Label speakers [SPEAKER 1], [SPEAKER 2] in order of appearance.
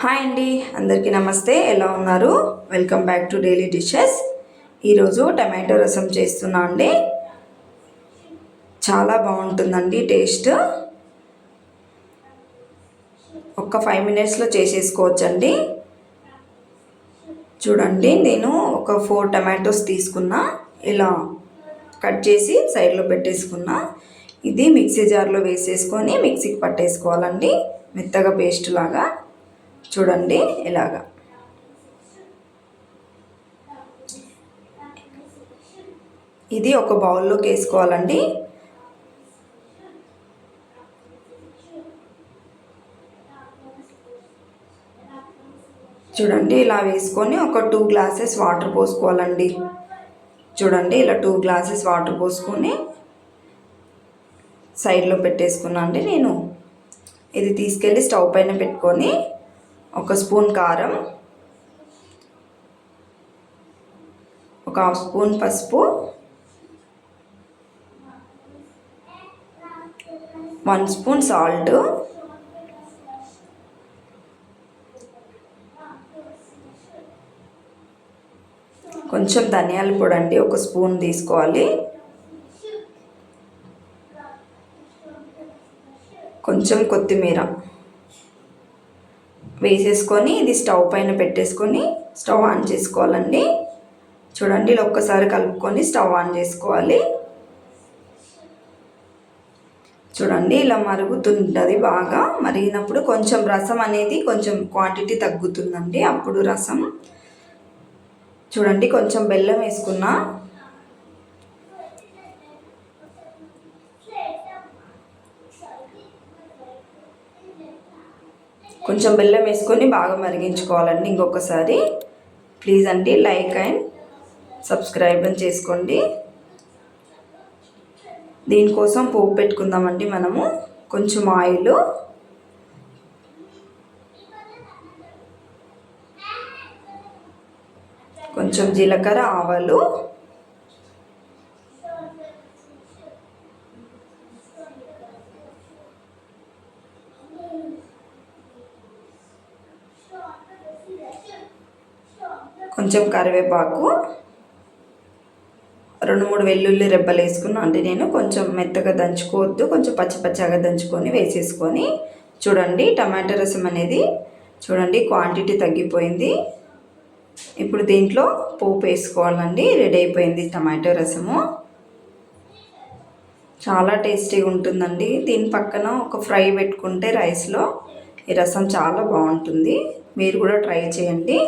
[SPEAKER 1] Hi అండి అందరికీ నమస్తే. ఎలా ఉన్నారు? Welcome back to daily dishes ఈరోజు టమాటో రసం చేస్తున్నా అండి. చాలా బాగుంటుందండి టేస్ట్. ఒక్క ఫైవ్ మినిట్స్లో చేసేసుకోవచ్చండి. చూడండి నేను ఒక ఫోర్ టమాటోస్ తీసుకున్నా. ఇలా కట్ చేసి సైడ్లో పెట్టేసుకున్నా. ఇది మిక్సీ జార్లో వేసేసుకొని మిక్సీకి పట్టేసుకోవాలండి. మెత్తగా పేస్ట్ లాగా. చూడండి ఇలాగా. ఇది ఒక బౌల్లోకి వేసుకోవాలండి. చూడండి ఇలా వేసుకొని ఒక టూ గ్లాసెస్ వాటర్ పోసుకోవాలండి. చూడండి ఇలా టూ గ్లాసెస్ వాటర్ పోసుకొని సైడ్లో పెట్టేసుకున్నా అండి నేను. ఇది తీసుకెళ్ళి స్టవ్ పైన పెట్టుకొని ఒక స్పూన్ కారం ఒక హాఫ్ స్పూన్ పసుపు వన్ స్పూన్ సాల్ట్ కొంచెం ధనియాల పొడి అండి ఒక స్పూన్ తీసుకోవాలి. కొంచెం కొత్తిమీర. వేసేసుకొని ఇది స్టవ్ పైన పెట్టేసుకొని స్టవ్ ఆన్ చేసుకోవాలండి. చూడండి ఇలా ఒక్కసారి కలుపుకొని స్టవ్ ఆన్ చేసుకోవాలి. చూడండి ఇలా మరుగుతుంటుంది బాగా. మరిగినప్పుడు కొంచెం రసం అనేది కొంచెం క్వాంటిటీ తగ్గుతుందండి అప్పుడు రసం. చూడండి కొంచెం బెల్లం వేసుకున్నా కొంచెం బెల్లం వేసుకొని బాగా మరిగించుకోవాలండి ఇంకొకసారి. ప్లీజ్ అండి లైక్ అండ్ సబ్స్క్రైబ్ అని చేసుకోండి. దీనికోసం పోపు పెట్టుకుందామండి మనము. కొంచెం ఆయిల్. కొంచెం జీలకర్ర ఆవాలు. కొంచెం కరివేపాకు రెండు మూడు వెల్లుల్లి రెబ్బలు వేసుకున్నా అంటే నేను కొంచెం మెత్తగా దంచుకోవద్దు కొంచెం పచ్చి పచ్చగా దంచుకొని వేసేసుకొని చూడండి టమాటా రసం అనేది చూడండి క్వాంటిటీ తగ్గిపోయింది. ఇప్పుడు దీంట్లో పోపు వేసుకోవాలండి రెడీ అయిపోయింది టమాటో రసము. చాలా టేస్టీగా ఉంటుందండి. దీని పక్కన ఒక ఫ్రై పెట్టుకుంటే రైస్లో ఈ రసం చాలా బాగుంటుంది. మీరు కూడా ట్రై చేయండి.